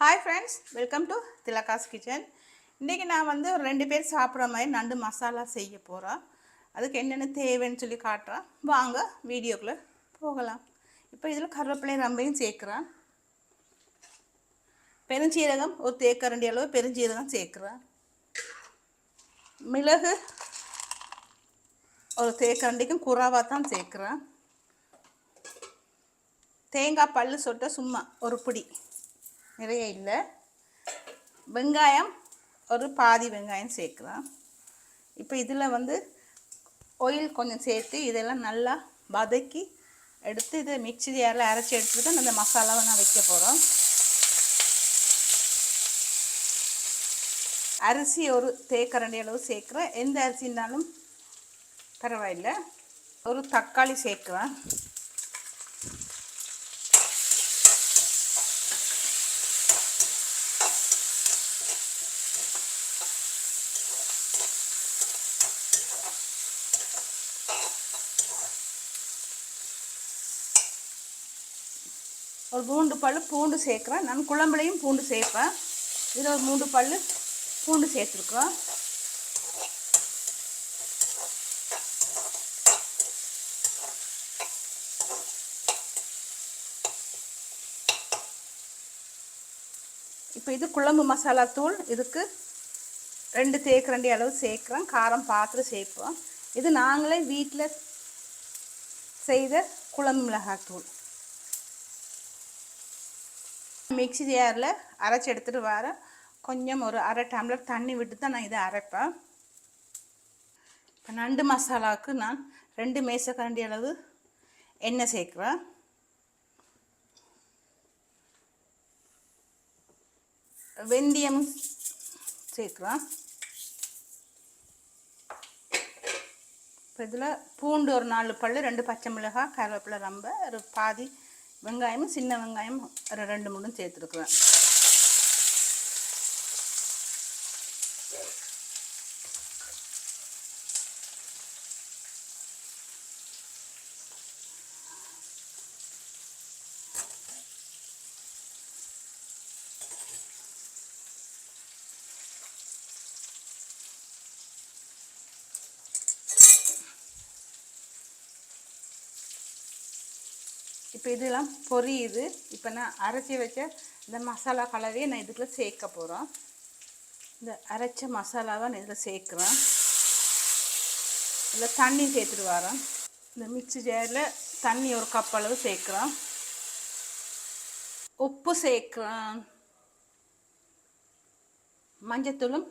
Hi friends welcome to Thilaga's kitchen இன்றைக்கி நான் வந்து ஒரு ரெண்டு பேர் சாப்பிட்ற மாதிரி நண்டு மசாலா செய்ய போகிறோம் அதுக்கு என்னென்ன தேவைன்னு சொல்லி காட்டுறேன். வாங்க வீடியோக்குள்ளே போகலாம். இப்போ இதில் கருவேப்பிலையும் ரம்பையும் சேர்க்குறேன். பெருஞ்சீரகம் ஒரு தேக்கரண்டி அளவு பெருஞ்சீரகம் சேர்க்குறேன். மிளகு ஒரு தேக்கரண்டிக்கும் குறாவாக தான் சேர்க்குறேன். தேங்காய் பல் சொட்ட சும்மா ஒரு பிடி. நிறைய இல்லை. வெங்காயம் ஒரு பாதி வெங்காயம் சேர்க்கலாம். இப்போ இதில் வந்து ஆயில் கொஞ்சம் சேர்த்து இதெல்லாம் நல்லா வதக்கி எடுத்து இதை மிக்சி ஜாரில் அரைச்சி எடுத்துட்டு தான் அந்த மசாலாவை நான் வைக்க போகிறோம் அரிசி ஒரு தேக்கரண்டி அளவு சேர்க்குறேன். எந்த அரிசினாலும் பரவாயில்லை. ஒரு தக்காளி சேர்க்குறேன் ஒரு மூன்று பல் பூண்டு சேர்க்குறேன். நான் குழம்புலையும் பூண்டு சேர்ப்பேன். இதில் ஒரு மூன்று பல் பூண்டு சேர்த்துருக்குறோம். இப்போ இது குழம்பு மசாலா தூள். இதுக்கு ரெண்டு தேக்கரண்டி அளவு சேர்க்குறோம். காரம் பார்த்து சேர்ப்போம். இது நாங்களே வீட்டில் செய்த குழம்பு மிளகாய் தூள். மிக்சி ஜாரில் அரைச்சி எடுத்துகிட்டு வரேன். கொஞ்சம் ஒரு அரை டம்ளர் தண்ணி விட்டு தான் நான் இதை அரைப்பேன். இப்போ நண்டு மசாலாவுக்கு நான் ரெண்டு மேசக்கரண்டி அளவு எண்ணெய் சேர்க்குறேன். வெந்தயம் சேர்க்குறேன். இப்போ இதில் பூண்டு ஒரு நாலு பல் ரெண்டு பச்சை மிளகாய் கருவேப்பிலை ரொம்ப ஒரு பாதி வெங்காயமும் சின்ன வெங்காயம் ஒரு ரெண்டு மூணும் சேர்த்துருக்குறேன். இப்போ இதெல்லாம் பொரியுது. இப்போ நான் அரைச்சி வச்ச இந்த மசாலா கலவையை நான் இதுக்குள்ளே சேர்க்க போகிறோம் இந்த அரைச்ச மசாலாவை நான் இதில் சேர்க்குறேன். இதில் தண்ணி சேர்த்துட்டு வரேன். இந்த மிக்சி ஜாரில் தண்ணி ஒரு கப் அளவு சேர்க்குறோம் உப்பு சேர்க்குறேன். மஞ்சத்தூளும்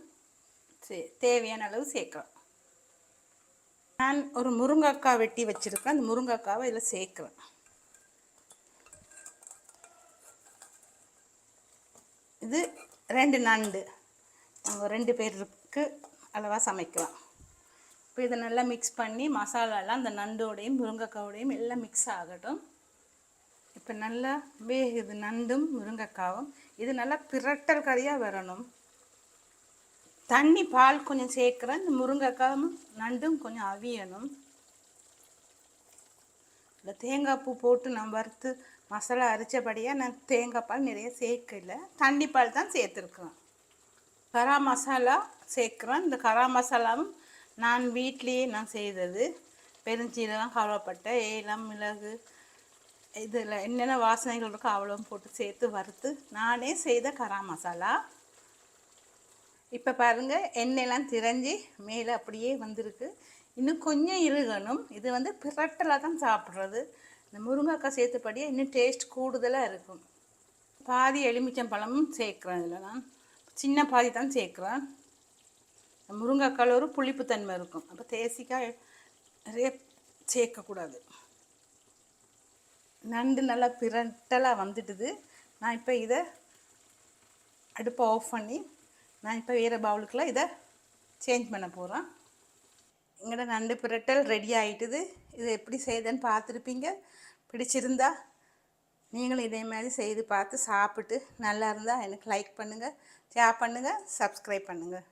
சே தேவையான அளவு சேர்க்குறோம் நான் ஒரு முருங்கைக்காய் வெட்டி வச்சுருக்கேன். அந்த முருங்கைக்காவை இதில் சேர்க்குறேன். இது ரெண்டு நண்டு. நம்ம ரெண்டு பேருக்கு அளவாக சமைக்கலாம். இப்போ இதை நல்லா மிக்ஸ் பண்ணி மசாலாலாம் அந்த நண்டோடையும் முருங்கைக்காவோடையும் எல்லாம் மிக்ஸ் ஆகட்டும். இப்போ நல்லா வேகுது நண்டும் முருங்கைக்காவும். இது நல்லா பிரட்டல் கறியாக வரணும். தண்ணி பால் கொஞ்சம் சேர்க்குறேன். இந்த முருங்கைக்காவும் நண்டும் கொஞ்சம் அவியணும். இல்லை தேங்காய் பூ போட்டு நான் வறுத்து மசாலா அரைச்சபடியாக நான் தேங்காய் பால் நிறைய சேர்க்கல. தண்ணி பால் தான் சேர்த்துருக்குறேன் கரா மசாலா சேர்க்குறேன். இந்த கரா மசாலாவும் நான் வீட்லேயே நான் செய்தது. பெருஞ்சீரகம் கருவப்பட்டை ஏலம் மிளகு இதில் என்னென்ன வாசனைகள் இருக்கோ அவ்வளோ போட்டு சேர்த்து வறுத்து நானே செய்த கரா மசாலா. இப்போ பாருங்கள் எண்ணெயெல்லாம் திரஞ்சி மேலே அப்படியே வந்திருக்கு. இன்னும் கொஞ்சம் இருகணும் இது வந்து பிரட்டலாக தான் சாப்பிட்றது. இந்த முருங்கைக்காய் சேர்த்தபடியே இன்னும் டேஸ்ட் கூடுதலாக இருக்கும். பாதி எலுமிச்சம்பழமும் சேர்க்குறேன் இதில் நான். சின்ன பாதி தான் சேர்க்குறேன். முருங்கைக்காயில் ஒரு புளிப்புத்தன்மை இருக்கும். அப்போ தேசிக்காய் நிறைய சேர்க்கக்கூடாது. நண்டு நல்லா பிரட்டலாக வந்துட்டுது நான் இப்போ இதை அடுப்பை ஆஃப் பண்ணி நான் இப்போ வேறு பவுலுக்கெலாம் இதை சேஞ்ச் பண்ண போகிறேன் எங்களோட நண்டு பிரட்டல் ரெடி ஆகிட்டுது இது எப்படி செய்யுதுன்னு பார்த்துருப்பீங்க. பிடிச்சிருந்தா நீங்களும் இதே மாதிரி செய்து பார்த்து சாப்பிட்டு நல்லா இருந்தால் எனக்கு லைக் பண்ணுங்கள் ஷேர் பண்ணுங்கள் சப்ஸ்கிரைப் பண்ணுங்கள்